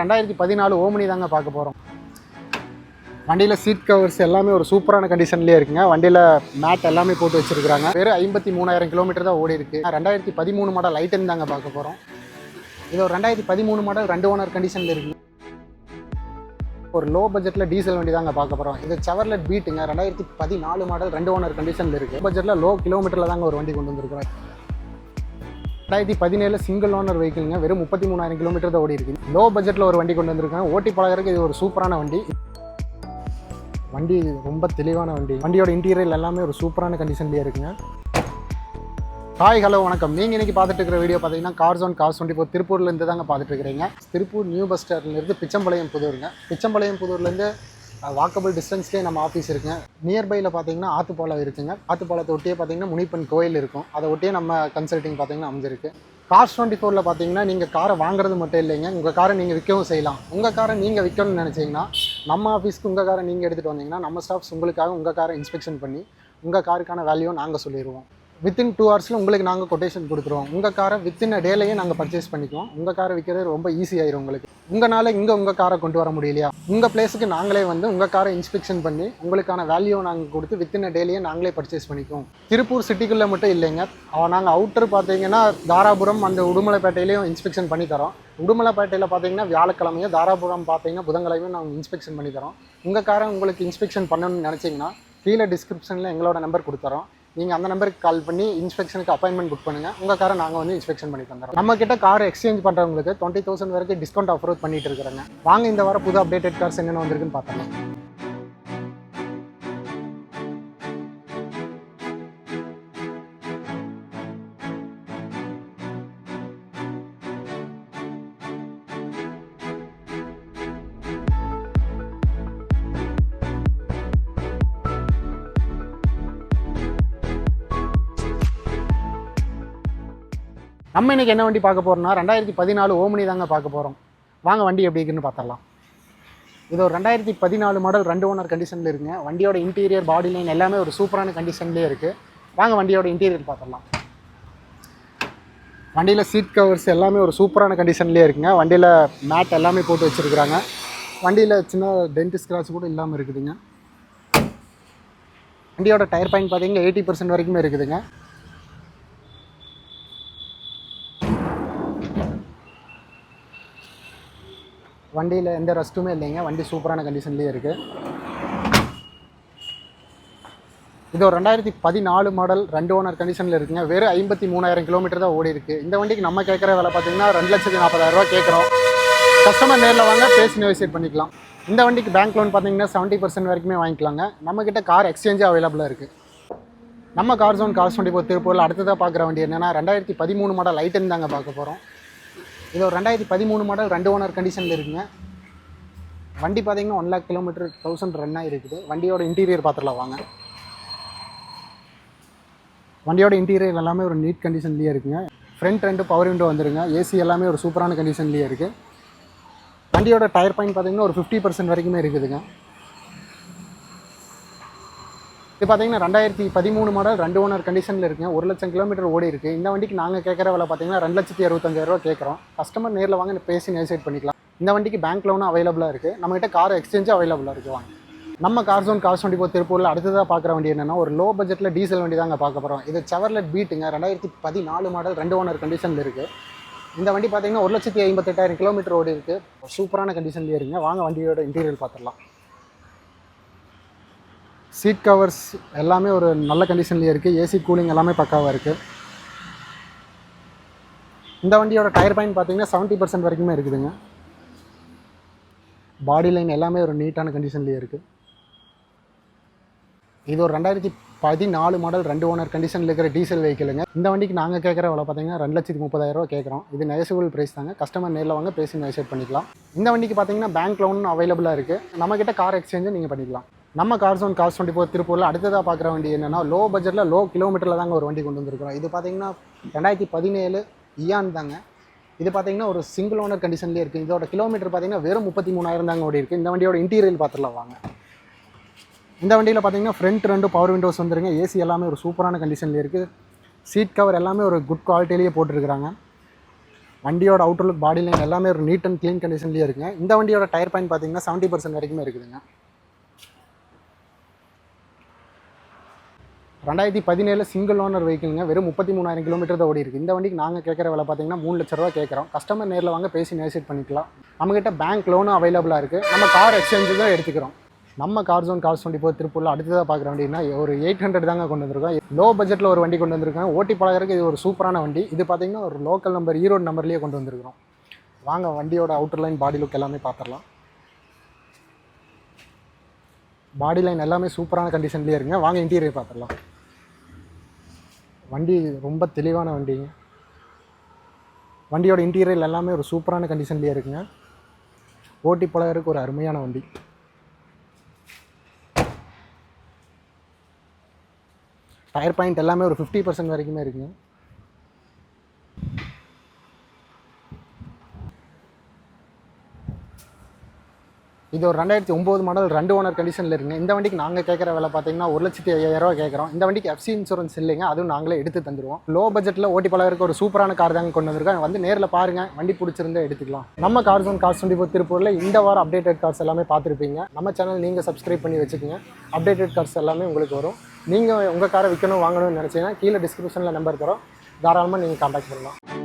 ரெண்டாயிரத்தி பதினாலு ஓமனி தாங்க பார்க்க போகிறோம் வண்டியில் சீட் கவர்ஸ் எல்லாமே ஒரு சூப்பரான கண்டிஷன்லேயே இருக்குங்க. வண்டியில் மேட் எல்லாமே போட்டு வச்சுருக்காங்க வெறும் ஐம்பத்தி மூணாயிரம் கிலோமீட்டர் தான் ஓடி இருக்குது ரெண்டாயிரத்தி பதிமூணு மாடல் லைட்டன் தாங்க பார்க்க போகிறோம் இது ஒரு ரெண்டாயிரத்தி பதிமூணு மாடல் ரெண்டு ஓனர் கண்டிஷனில் இருக்குங்க ஒரு லோ பட்ஜெட்டில் டீசல் வண்டி தாங்க பார்க்க போகிறோம் இது செவர்லெட் பீட்டுங்க ரெண்டாயிரத்தி பதினாலு மாடல் ரெண்டு ஓனர் கண்டிஷனில் இருக்குது பட்ஜெட்டில் லோ கிலோமீட்டரில் தாங்க ஒரு வண்டி கொண்டு வந்திருக்கிறோம். ரெண்டாயிரத்தி பதினேழு சிங்கிள் ஓனர் வெஹிக்கிள்ங்க வெறும் முப்பத்தி மூணாயிரம் கிலோமீட்டர் தான் ஓடி இருக்கு லோ பட்ஜெட்டில் ஒரு வண்டி கொண்டு வந்திருக்காங்க. ஓட்டி பழகிறதுக்கு இது ஒரு சூப்பரான வண்டி. வண்டி ரொம்ப தெளிவான வண்டி. வண்டியோட இன்டீரியர் எல்லாமே ஒரு சூப்பரான கண்டிஷன்லேயே இருக்குங்க. ஹாய் ஹலோ வணக்கம். நீங்கள் இன்றைக்கி பார்த்துட்டு இருக்கிற வீடியோ பார்த்தீங்கன்னா cars one cars twenty four திருப்பூர்லேருந்து தாங்க பார்த்துட்டு இருக்கிறீங்க. திருப்பூர் நியூ பஸ் ஸ்டாண்ட்லேருந்து பிச்சம்பாளையம் புதூருங்க. பிச்சம்பாளையம் புதூர்லேருந்து வாக்கபிள் டிஸ்டன்ஸ்லேயே நம்ம ஆஃபீஸ் இருக்குங்க. நியர்பையில் பார்த்தீங்கன்னா ஆத்துப்பாலம் இருக்குங்க. ஆத்துப்பாலத்தை ஒட்டியே பார்த்தீங்கன்னா முனிப்பன் கோயில் இருக்கும். அதை ஒட்டியே நம்ம கன்சல்ட்டிங் பார்த்தீங்கன்னா அமைஞ்சிருக்கு. கார்ஸ் டுவெண்ட்டி ஃபோரில் பார்த்தீங்கன்னா நீங்கள் காரை வாங்குறது மட்டும் இல்லைங்க. உங்கள் காரை நீங்கள் விற்கவும் செய்யலாம். உங்கள் காரை நீங்கள் விற்கணும்னு நினச்சிங்கன்னா நம்ம ஆஃபீஸ்க்கு உங்கள் காரை நீங்கள் எடுத்துகிட்டு வந்தீங்கன்னா நம்ம ஸ்டாஃப்ஸ் உங்களுக்காக உங்கள் காரை இன்ஸ்பெக்ஷன் பண்ணி உங்கள் காருக்கான வேல்யூ நாங்கள் சொல்லிடுவோம் வித்தின் டூ ஹவர்ஸில் உங்களுக்கு நாங்கள் கொட்டேஷன் கொடுத்துருவோம். உங்கள் காரை வித்தின் அ டேலையே நாங்கள் பர்ச்சேஸ் பண்ணிக்குவோம். உங்கள் காரை விற்கிறது ரொம்ப ஈஸி ஆயிரும் உங்களுக்கு. உங்களால் இங்கே உங்கள் காரை கொண்டு வர முடியலையா? உங்கள் பிளேஸுக்கு நாங்களே வந்து உங்கள் காரை இன்ஸ்பெக்ஷன் பண்ணி உங்களுக்கான வேல்யூ நாங்கள் கொடுத்து வித்தின் அ டேலையே நாங்களே பர்ச்சேஸ் பண்ணிக்குவோம். திருப்பூர் சிட்டிக்குள்ளே மட்டும் இல்லைங்க. நாங்கள் அவுட்டர் பார்த்தீங்கன்னா தாராபுரம் அந்த உடுமலைப்பேட்டையிலையும் இன்ஸ்பெக்ஷன் பண்ணி தரோம். உடுமலைப்பேட்டையில் பார்த்தீங்கன்னா வியாழக்கிழமையும் தாராபுரம் பார்த்தீங்கன்னா புதன்கிழமையும் நாங்கள் இன்ஸ்பெக்ஷன் பண்ணி தரோம். உங்கள் காரை உங்களுக்கு இன்ஸ்பெக்ஷன் பண்ணணும்னு நினச்சிங்கன்னா கீழே டிஸ்கிரிப்ஷனில் எங்களோட நம்பர் கொடுத்துறோம். நீங்கள் அந்த நம்பருக்கு கால் பண்ணி இன்ஸ்பெக்ஷனுக்கு அப்பாயின்மெண்ட் புக் பண்ணுங்கள் உங்கள் காரை நாங்கள் வந்து இன்ஸ்பெக்ஷன் பண்ணி தந்துடுறோம் நம்ம கிட்ட கார் எக்ஸ்சேஞ்ச் பண்ணுறவங்களுக்கு டுவெண்ட்டி தௌசண்ட் வரைக்கும் டிஸ்கவுண்ட் ஆஃபர் பண்ணிட்டு இருக்கிறாங்க. வாங்க இந்த வாரம் புது அப்டேட்டட் கார்ஸ் என்னென்ன வந்திருக்குன்னு பார்த்தோம் நம்ம இன்றைக்கி என்ன வண்டி பார்க்க போகிறோம்னா ரெண்டாயிரத்தி பதினாலு ஓமனி தாங்க பார்க்க போகிறோம் வாங்க வண்டி எப்படி இருக்குன்னு பார்த்துடலாம். இது ஒரு ரெண்டாயிரத்தி பதினாலு மாடல் ரெண்டு ஓனர் கண்டிஷனில் இருக்குங்க. வண்டியோட இன்டீரியர் பாடி லைன் எல்லாமே ஒரு சூப்பரான கண்டிஷன்லேயே இருக்குது வாங்க வண்டியோட இன்டீரியர் பார்த்துடலாம். வண்டியில் சீட் கவர்ஸ் எல்லாமே ஒரு சூப்பரான கண்டிஷன்லேயே இருக்குங்க. வண்டியில் மேட் எல்லாமே போட்டு வச்சுருக்குறாங்க. வண்டியில் சின்ன டென்ட் ஸ்க்ராட்ச் கூட இல்லாமல் இருக்குதுங்க. வண்டியோட டயர் பாயிண்ட் பார்த்தீங்கன்னா எயிட்டி பர்சன்ட் வரைக்குமே இருக்குதுங்க. வண்டியில் எந்த ரஸ்ட்டுமே இல்லைங்க. வண்டி சூப்பரான கண்டிஷன்லேயே இருக்குது இது ஒரு ரெண்டாயிரத்தி பதினாலு மாடல் ரெண்டு ஓனர் கண்டிஷனில் இருக்குங்க. வெறும் ஐம்பத்தி மூணாயிரம் கிலோமீட்டர் தான் ஓடி இருக்குது இந்த வண்டிக்கு நம்ம கேட்குற விலை பார்த்தீங்கன்னா ரெண்டு லட்சத்தி நாற்பதாயிரரூவா கேட்குறோம். கஸ்டமர் நேரில் வாங்க பேசி நெகோசியேட் பண்ணிக்கலாம். இந்த வண்டிக்கு பேங்க் லோன் பார்த்தீங்கன்னா செவன்ட்டி பர்சன்ட் வரைக்குமே வாங்கிக்கலாங்க. நம்மக்கிட்ட கார் எக்ஸ்சேஞ்சு அவைலபிளாக இருக்குது நம்ம car zone car twenty four திருப்பூரில் அடுத்ததாக பார்க்குற வண்டி என்னென்னா ரெண்டாயிரத்தி பதிமூணு மாடல் ஐட்டன் தாங்க பார்க்க போகிறோம் இது ஒரு ரெண்டாயிரத்தி பதிமூணு மாடல் ரெண்டு ஓனர் கண்டிஷனில் இருக்குங்க. வண்டி பார்த்தீங்கன்னா one lakh kilometre thousand run இருக்குது. வண்டியோட இன்டீரியர் பார்த்துடலாம் வாங்க. வண்டியோட இன்டீரியர் எல்லாமே ஒரு நீட் கண்டிஷன்லேயே இருக்குங்க. ஃப்ரண்ட் ரெண்டு பவர் விண்டோ வந்துருங்க. ஏசி எல்லாமே ஒரு சூப்பரான கண்டிஷன்லேயே இருக்குது வண்டியோட டயர் பாயிண்ட் பார்த்தீங்கன்னா ஒரு ஃபிஃப்டி பர்சன்ட் வரைக்குமே இருக்குதுங்க. இது பார்த்தீங்கன்னா ரெண்டாயிரத்தி பதிமூணு மாடல் ரெண்டு ஓனர் கண்டிஷனில் இருக்குங்க. ஒரு லட்சம் கிலோமீட்டர் ஓடி இருக்குது இந்த வண்டிக்கு நாங்கள் கேட்குற விலை பார்த்தீங்கன்னா ரெண்டு லட்சத்தி அறுபத்தஞ்சாயிரரூவா கேட்குறோம் கஸ்டமர் நேரில் வாங்க பேசி நெகோசியேட் பண்ணிக்கலாம். இந்த வண்டிக்கு பேங்க் லோனும் அவைலபிளாக இருக்குது நம்மகிட்ட கார் எக்ஸ்சேஞ்சும் அவைலபிளாக இருக்குது வாங்க. நம்ம car zone car twenty four திருப்பூரில் அடுத்ததாக பார்க்குற வண்டி என்னென்னா ஒரு லோ பட்ஜெட்டில் டீசல் வண்டி தாங்க பார்க்க போகிறோம் இது செவர்லெட் பீட்டுங்க ரெண்டாயிரத்தி பதினாலு மாடல் ரெண்டு ஓனர் கண்டிஷனில் இருக்குது இந்த வண்டி பார்த்தீங்கன்னா ஒரு லட்சத்தி ஐம்பத்தெட்டாயிரம் கிலோமீட்டர் ஓடி இருக்குது சூப்பரான கண்டிஷன்லேயே இருங்க. வாங்க வண்டியோட இன்டீரியர் பார்த்துடலாம். சீட் கவர்ஸ் எல்லாமே ஒரு நல்ல கண்டிஷன்லேயே இருக்குது ஏசி கூலிங் எல்லாமே பக்காவாக இருக்குது இந்த வண்டியோட டயர் பாயிண்ட் பார்த்தீங்கன்னா செவன்ட்டி பர்சன்ட் வரைக்குமே இருக்குதுங்க. பாடி லைன் எல்லாமே ஒரு நீட்டான கண்டிஷன்லேயே இருக்குது இது ஒரு ரெண்டாயிரத்தி பதினாலு மாடல் ரெண்டு ஓனர் கண்டிஷனில் இருக்கிற டீசல் வெஹிக்கிளுங்க இந்த வண்டிக்கு நாங்கள் கேட்குற விலை பார்த்தீங்கன்னா ரெண்டு லட்சத்தி முப்பதாயிரரூவா கேட்குறோம் இது நெகசிபிள் ப்ரைஸ் தாங்க. கஸ்டமர் நேரில் வாங்க பேசி நெகோசியேட் பண்ணிக்கலாம். இந்த வண்டிக்கு பார்த்தீங்கன்னா பேங்க் லோன் அவைலபிளாக இருக்குது நம்மக்கிட்ட கார் எக்ஸ்சேஞ்சும் நீங்கள் பண்ணிக்கலாம். நம்ம car zone car twenty four திருப்பூரில் அடுத்ததாக பார்க்குற வண்டி என்னென்னா லோ பட்ஜெட்டில் லோ கிலோமீட்டரில் தாங்க ஒரு வண்டி கொண்டு வந்திருக்கிறோம். இது பார்த்தீங்கன்னா ரெண்டாயிரத்தி பதினேழு இயான் தாங்க. இது பார்த்தீங்கன்னா ஒரு சிங்கிள் ஓனர் கண்டிஷன்லேயே இருக்குது இதோட கிலோமீட்டர் பார்த்தீங்கன்னா வெறும் முப்பத்தி மூணாயிரம் தாங்க ஓடி இருக்குது இந்த வண்டியோட இன்டீரியர் பார்த்துடலாம் வாங்க. இந்த வண்டியில் பார்த்தீங்கன்னா ஃப்ரண்ட் ரெண்டு பவர் விண்டோஸ் வந்துருங்க. ஏசி எல்லாமே ஒரு சூப்பரான கண்டிஷனில் இருக்குது சீட் கவர் எல்லாமே ஒரு குட் குவாலிட்டிலேயே போட்டிருக்கிறாங்க. வண்டியோட அவுட்டர் லுக் பாடி லைன் எல்லாமே ஒரு நீட் அண்ட் க்ளீன் கண்டிஷன்லேயே இருக்குங்க. இந்த வண்டியோட டயர் பாயிண்ட் பார்த்தீங்கன்னா செவன்ட்டி பர்சன்ட் வரைக்குமே இருக்குதுங்க. ரெண்டாயிரத்தி பதினேழு சிங்கிள் ஓனர் வெஹிக்கிளுங்க வெறும் முப்பத்தி மூணாயிரம் கிலோமீட்டர் தான் ஓடி இருக்கு இந்த வண்டிக்கு நாங்கள் கேட்குற விலை பார்த்தீங்கன்னா மூணு லட்ச ரூபா கேட்குறோம். கஸ்டமர் நேரில் வாங்க பேசி நேசிட் பண்ணிக்கலாம். நம்மகிட்ட பேங்க் லோனும் அவைலபிளாக இருக்குது நம்ம கார் எக்ஸ்சேஞ்சு தான் எடுத்துக்கிறோம். நம்ம car zone car twenty four திருப்பூரில். அடுத்ததாக பார்க்குற வண்டினா ஒரு எயிட் ஹண்ட்ரட் தாங்க கொண்டு வந்திருக்கோம். லோ பட்ஜெட்டில் ஒரு வண்டி கொண்டு வந்திருக்கோம் ஓட்டி பழகிறதுக்கு இது ஒரு சூப்பரான வண்டி. இது பார்த்தீங்கன்னா ஒரு லோக்கல் நம்பர் ஈரோடு நம்பர்லேயே கொண்டு வந்திருக்கிறோம். வாங்க வண்டியோட அவுட்டர் லைன் பாடி லுக் எல்லாமே பார்த்துடலாம். பாடி லைன் எல்லாமே சூப்பரான கண்டிஷன்லேயே இருக்குங்க. வாங்க இன்டீரியர் பார்த்துடலாம். வண்டி ரொம்ப தெளிவான வண்டிங்க வண்டியோட இன்டீரியர் எல்லாமே ஒரு சூப்பரான கண்டிஷன்லேயே இருக்குங்க. ஓட்டி பழகிறதுக்கு ஒரு அருமையான வண்டி. டயர் பாயிண்ட் எல்லாமே ஒரு ஃபிஃப்டி பர்சன்ட் வரைக்குமே இருக்குங்க. இது ஒரு ரெண்டாயிரத்தி ஒம்பது மாடல் ரெண்டு ஓனர் கண்டிஷனில் இருக்குங்க. இந்த வண்டிக்கு நாங்கள் கேட்குற விலை பார்த்தீங்கன்னா ஒரு லட்சத்தி ஐயாயிரரூவா கேட்குறோம். இந்த வண்டிக்கு எஃப்சி இன்சூரன்ஸ் இல்லைங்க. அதுவும் நாங்களே எடுத்து தந்துடுவோம் லோ பட்ஜெட்டில் ஓட்டி பழகிறதுக்கு ஒரு சூப்பரான கார் தாங்க கொண்டு வந்திருக்கோம். வந்து நேரில் பாருங்கள் வண்டி பிடிச்சிருந்தா எடுத்துக்கலாம். நம்ம car zone car twenty four திருப்பூரில் இந்த வாரம் அப்டேட்டட் கார்ஸ் எல்லாமே பார்த்துருப்பீங்க. நம்ம சேனல் நீங்கள் சப்ஸ்கிரைப் பண்ணி வச்சுக்கோங்க. அப்டேட்டட் கார்ஸ் எல்லாமே உங்களுக்கு வரும். நீங்கள் உங்கள் காரை விற்கணும் வாங்கணும்னு நினச்சிங்கன்னா கீழே டிஸ்கிரிப்ஷனில் நம்பர் தரோம். தாராளமாக நீங்கள் கான்டாக்ட் பண்ணலாம்.